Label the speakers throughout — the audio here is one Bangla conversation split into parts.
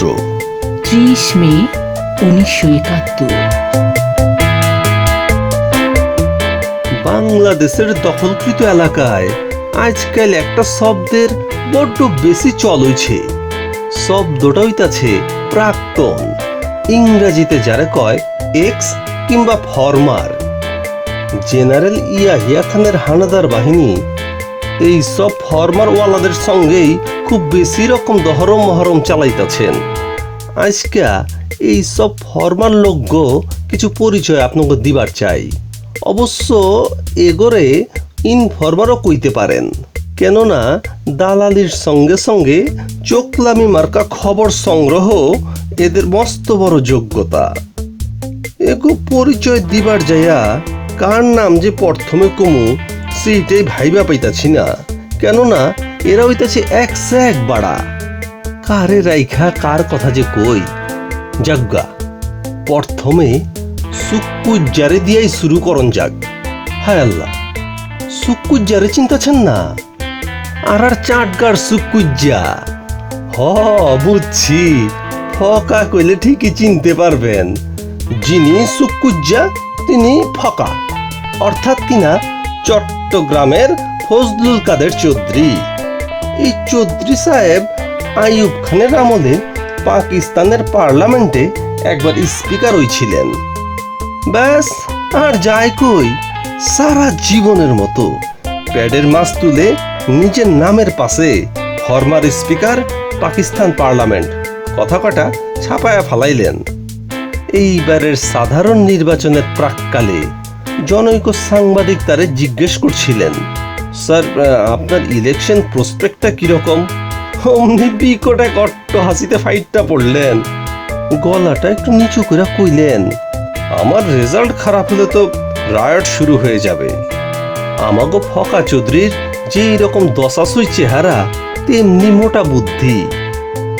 Speaker 1: পত্র
Speaker 2: ত্রিশ মে উনিশশো একাত্তর।
Speaker 1: বাংলাদেশের দখলকৃত এলাকায় আজকাল একটা শব্দের বড্ড বেশি চল হইছে। শব্দটা হইতাছে প্রাক্তন। ইংরেজিতে যারা কয় এক্স কিংবা ফরমার। জেনারেল ইয়াহিয়া খানের হানাদার বাহিনী এই সব ফরমার ওয়ালাদের সঙ্গেই খুব বেশি রকম দহরম মহরম চালাইতাছেন। আজকা এই সব ফরমার লোকগ কিছু পরিচয় আপনাকে দিবার চাই। অবশ্য এগোরে ইনফরমারও কইতে পারেন। কেননা দালালির সঙ্গে সঙ্গে চোখলামি মার্কা খবর সংগ্রহ এদের মস্ত বড় যোগ্যতা। এগো পরিচয় দিবার যাইয়া কার নাম যে প্রথমে কমু সেইটাই ভাইবা পাইতাছি না। কেননা এরা হইতাছে এক এক বাড়া। কারে রাইখা কার কথা যে কই? যাজ্ঞা প্রথমে সুকুজ্জারে দিয়াই শুরু করন যাক। হায় আল্লাহ, সুকুজ্জারে চিন্তাছেন না? আর আর চাটগার সুকুজ্জা। হ, বুঝছি। ফকা কইলে ঠিকই চিনতে পারবেন। যিনি সুকুজ্জা, তিনি ফকা। অর্থাৎ কিনা চট্টগ্রামের ফজলুল কাদের চৌধুরী। এই চৌধুরী সাহেব আইয়ুব খানের আমলে পাকিস্তানের পার্লামেন্টে একবার স্পিকার হয়েছিলেন ব্যাস, আর যায় কই? সারা জীবনের মতো প্যাডের মাছ তুলে নিজের নামের পাশে ফরমার স্পিকার পাকিস্তান পার্লামেন্ট কথা কটা ছাপায়া ফালাইলেন। এইবারের সাধারণ নির্বাচনের প্রাককালে জনৈক সাংবাদিক তারে জিজ্ঞেস করছিলেন, স্যার আপনার ইলেকশন প্রসপেক্টটা কীরকম? অমনি বিকট এক অট্ট হাসিতে ফাইটটা পড়লেন। গলাটা একটু নিচু করে কইলেন, আমার রেজাল্ট খারাপ হলে তো রায়ট শুরু হয়ে যাবে। আমাগো ফকা চৌধুরীর যে এরকম দশাসই চেহারা, তেমনি মোটা বুদ্ধি।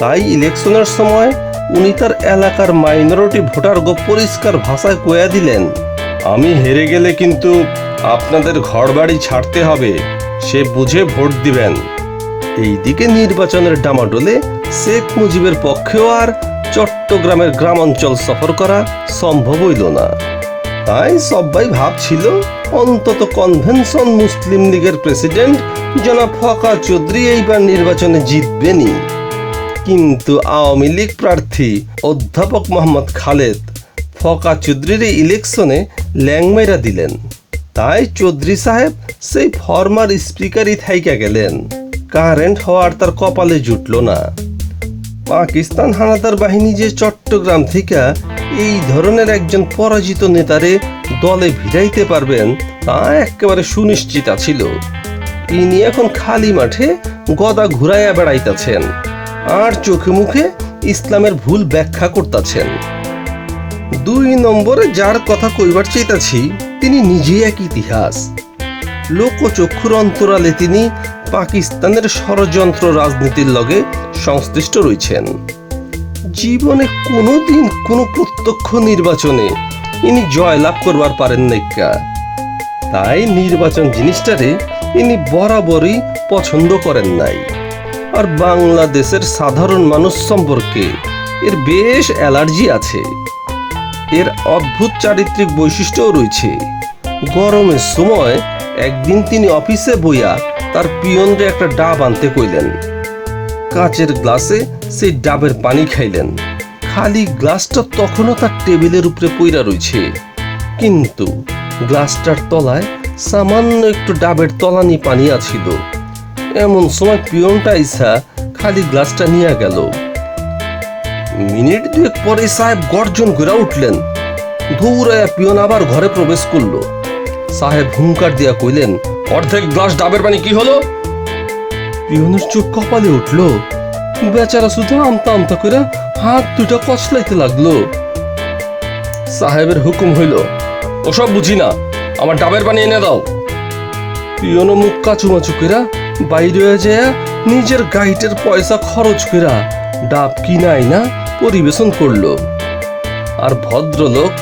Speaker 1: তাই ইলেকশনের সময় উনি তার এলাকার মাইনরিটি ভোটারগো পরিষ্কার ভাষায় কয়া দিলেন আমি হেরে গেলে কিন্তু আপনাদের ঘরবাড়ি ছাড়তে হবে, সে বুঝে ভোট দিবেন। এইদিকে নির্বাচনের ডামাডোলে শেখ মুজিবের পক্ষেও আর চট্টগ্রামের গ্রামাঞ্চল সফর করা সম্ভব হইল না। তাই সবাই ভাবছিল, অন্তত কনভেনশন মুসলিম লীগের প্রেসিডেন্ট জনাব ফকা চৌধুরী এইবার নির্বাচনে জিতবেনই। কিন্তু আওয়ামী লীগ প্রার্থী অধ্যাপক মোহাম্মদ খালেদ ফকা চৌধুরীর ইলেকশনে ল্যাংমাইরা দিলেন। তাই চৌধুরী সাহেব সেই ফরমার স্পিকারই থাইকা গেলেন। কারেন্ট হওয়ার তার কপালে জুটল না। পাকিস্তান হানাদার বাহিনী যে চট্টগ্রাম থেকে এই ধরনের একজন পরাজিত নেতারে দলে ভিড়াইতে পারবেন, তা একেবারে সুনিশ্চিত ছিল। ইনি এখন খালি মাঠে গদা ঘুরাইয়া বেড়াইতেছেন। আর চোখে মুখে ইসলামের ভুল ব্যাখ্যা করতেছেন। দুই নম্বরে যার কথা কইবার চাইতাছি, তিনি নিজেই এক ইতিহাস। লোকচক্ষুর অন্তরালে তিনি পাকিস্তানের ষড়যন্ত্র রাজনীতির লগে সংশ্লিষ্ট রয়েছেন জীবনে কোনোদিন কোনো প্রত্যক্ষ নির্বাচনে ইনি জয়লাভ করবার পারেন নাইকা তাই নির্বাচন জিনিসটারে ইনি বরাবরই পছন্দ করেন নাই। আর বাংলাদেশের সাধারণ মানুষ সম্পর্কে এর বেশ অ্যালার্জি আছে। এর অদ্ভুত চারিত্রিক বৈশিষ্ট্যও রয়েছে। গরমের সময় একদিন তিনি অফিসে বইয়া তার পিয়নরে একটা ডাব আনতে কইলেন। কাঁচের গ্লাসে সেই ডাবের পানি খাইলেন। খালি গ্লাসটা তখনও তার টেবিলের উপরে পইরা রয়েছে কিন্তু গ্লাসটার তলায় সামান্য একটু ডাবের তলানি পানি আছিল। এমন সময় পিয়নটা ইসা খালি গ্লাসটা নিয়ে গেল। মিনিট দুয়েক পরে সাহেব গর্জন করে উঠলেন। দৌড়ায়া পিয়ন আবার ঘরে প্রবেশ করল। সাহেব হুঙ্কার দিয়া কইলেন, অর্ধেক গ্লাস ডাবের পানি কি হলো? পিয়নের চোখ কপালে উঠল। বেচারা শুধু আমতা আমতা করে হাত দুটো কচলাইতে লাগল। সাহেবের হুকুম হইল, ওসব বুঝি না, আমার ডাবের পানি এনে দাও। পিয়নো মুখ কাচুমাচু কইরা বাইরে যায় নিজের গাইটের পয়সা খরচ কইরা ডাব কিনাই না পরিবেশন করল। আর ভদ্রলোক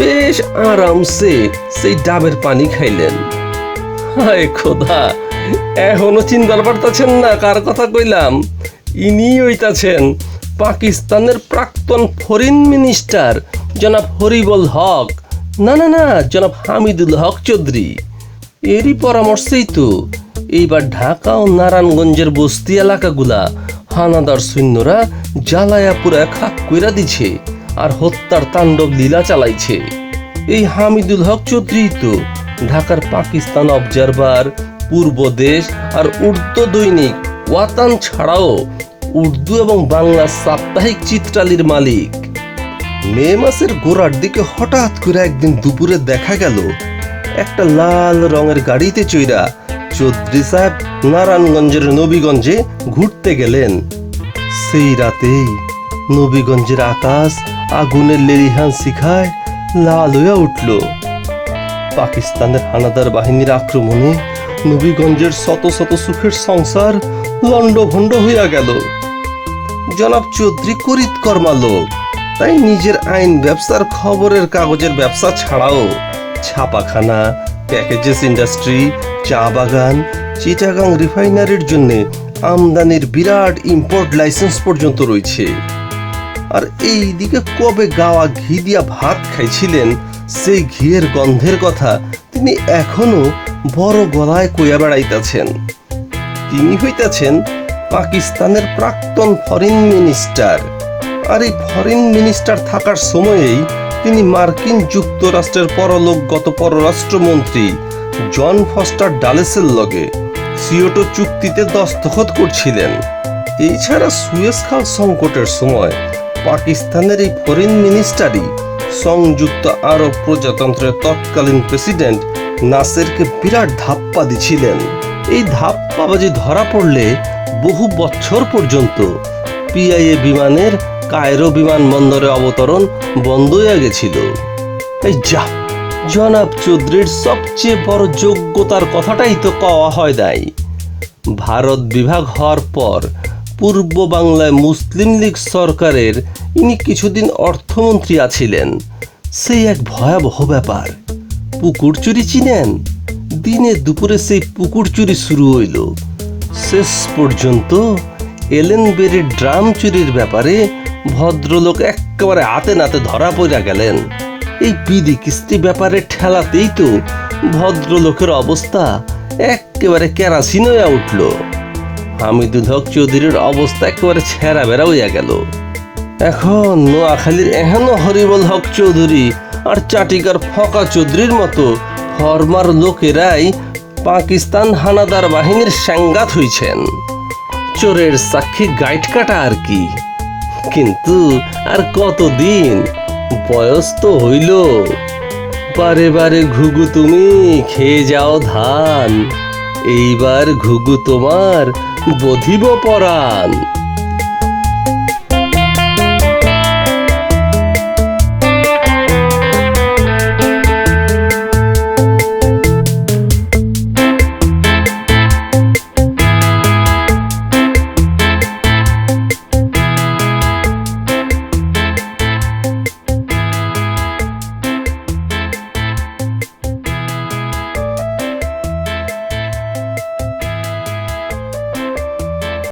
Speaker 1: বেশ আরামসে সেই ডাবের পানি খাইলেন। হায় খোদা, এখনও চিন্তার পারতাছেন না? কার কথা কইলাম? ইনি হইতাছেন পাকিস্তানের প্রাক্তন ফরেন মিনিস্টার জনাব হরিবল হক। না না না, জনাব হামিদুল হক চৌধুরী। এরই পরামর্শেই তো এইবার ঢাকা ও নারায়ণগঞ্জের বস্তি এলাকাগুলা হানাদার সৈন্যরা জ্বালায়া পুরা খাক কইরা দিছে আর হত্যার তাণ্ডব লীলা চালাইছে। এই হামিদুল হক চৌধুরী তো ঢাকার পাকিস্তান অবজারভার পূর্ব দেশ আর উর্দু দৈনিক, ওয়াতান ছাড়াও উর্দু এবং বাংলা সাপ্তাহিক চিত্রালির মালিক। মে মাসের গোড়ার দিকে হঠাৎ করে একদিন দুপুরে দেখা গেল, একটা লাল রঙের গাড়িতে চইরা চৌধুরী সাহেব নারায়ণগঞ্জের নবীগঞ্জে ঘুরতে গেলেন। সেই রাতেই নবীগঞ্জের আকাশ আগুনের লেলিহান শিখায় লাল হয়ে উঠল। পাকিস্তানের হানাদার বাহিনীর আক্রমণে নবীগঞ্জের শত শত সুখের সংসার লণ্ডভণ্ড হইয়া গেল। জনাব চৌধুরী করিত কর্মা লোক তাই নিজের আইন ব্যবসার খবরের কাগজের ব্যবসা ছাড়াও ছাপাখানা, প্যাকেজেস ইন্ডাস্ট্রি চা বাগান, চিটাগাং রিফাইনারির জন্য আমদানির বিরাট ইম্পোর্ট লাইসেন্স পর্যন্ত রয়েছে। আর এই দিকে কবে গাওয়া ঘি দিয়া ভাত খাইছিলেন, সেই ঘিয়ের গন্ধের কথা তিনি এখনও বড় গলায় কইয়া বেড়াইতেছেন। তিনি হইতেছেন পাকিস্তানের প্রাক্তন ফরেন মিনিস্টার আর এই ফরেন মিনিস্টার থাকার সময়েই তিনি মার্কিন যুক্তরাষ্ট্রের পরলোকগত পররাষ্ট্রমন্ত্রী জন ফস্টার ডালেসের লগে সিওটো চুক্তিতে দস্তখত করছিলেন। এছাড়া সুয়েজ খাল সংকটের সময় পাকিস্তানের এই ফরেন মিনিস্টারই সংযুক্ত আরব প্রজাতন্ত্রের তৎকালীন প্রেসিডেন্ট নাসেরকে বিরাট ধাপ্পা দিছিলেন। এই ধাপ্পাবাজি ধরা পড়লে বহু বছর পর্যন্ত পিআইএ বিমানের কায়রো বিমানবন্দরে অবতরণ বন্ধ হয়ে গেছিল। এই যা জনাব চৌধুরীর সবচেয়ে বড় যোগ্যতার কথাটাই তো কওয়া হয় নাই। ভারত বিভাগ হওয়ার পর পূর্ব বাংলায় মুসলিম লীগ সরকারের ইনি কিছুদিন অর্থমন্ত্রী আছিলেন। সেই এক ভয়াবহ ব্যাপার। পুকুর চুরি চিনেন? দিনে দুপুরে সেই পুকুর চুরি শুরু হইল। শেষ পর্যন্ত এলেন বেরির ড্রাম চুরির ব্যাপারে ভদ্রলোক একেবারে হাতে নাতে ধরা পড়া গেলেন। এই বিধি কিস্তি ব্যাপারে ঠেলাতেই তো ভদ্রলোকের অবস্থা একেবারে কেরাসিন হয়ে উঠল। হামিদুল হক চৌধুরীর অবস্থা একেবারে ছেঁড়া বেড়া হইয়া গেল। এখন নোয়াখালীর এহেন হরিবল হক চৌধুরী আর চাটিকার ফকা চৌধুরীর মতো ফরমার লোকেরাই পাকিস্তান হানাদার বাহিনীর সাঙ্গাত হইছেন। চোরের সাক্ষী গাইড কাটা আর কি। কিন্তু আর কতদিন বয়স তো হইল। বারে বারে ঘুঘু তুমি, খেয়ে যাও ধান। এইবার ঘুঘু তোমার বধিব পরাণ।